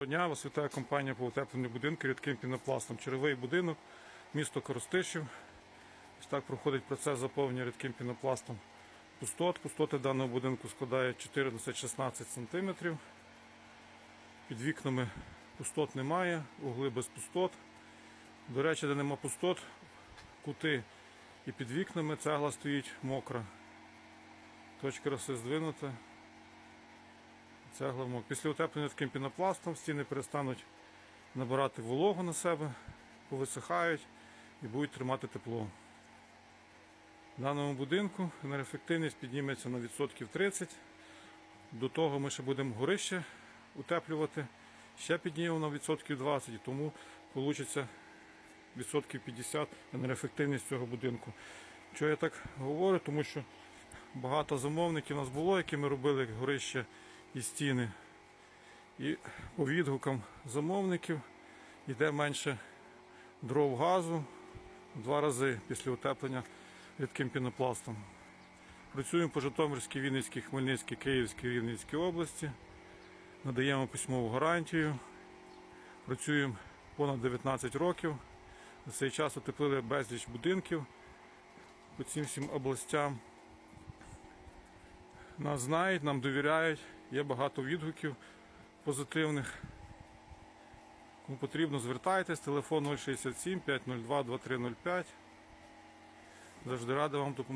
Дня, вас вітає компанія по утепленню будинку рідким пінопластом. Черевий будинок, місто Коростишів. Ось так проходить процес заповнення рідким пінопластом пустот. Пустоти даного будинку складають 14-16 см. Під вікнами пустот немає, угли без пустот. До речі, де нема пустот, кути і під вікнами цегла стоїть мокра. Точка роси здвинута. Цегла мок. Після утеплення таким пінопластом стіни перестануть набирати вологу на себе, повисихають і будуть тримати тепло. В даному будинку енергоефективність підніметься на відсотків 30. До того ми ще будемо горище утеплювати, ще піднімемо на відсотків 20, і тому вийде відсотків 50 енергоефективність цього будинку. Чого я так говорю? Тому що багато замовників у нас було, які ми робили горище і стіни. І по відгукам замовників йде менше дров газу в два рази після утеплення рідким пінопластом. Працюємо по Житомирській, Вінницькій, Хмельницькій, Київській, Рівненській області. Надаємо письмову гарантію. Працюємо понад 19 років. За цей час утеплили безліч будинків по цим всім областям. Нас знають, нам довіряють, є багато відгуків позитивних. Кому потрібно, звертайтесь, телефон 067 502 2305. Завжди радий вам допомогти.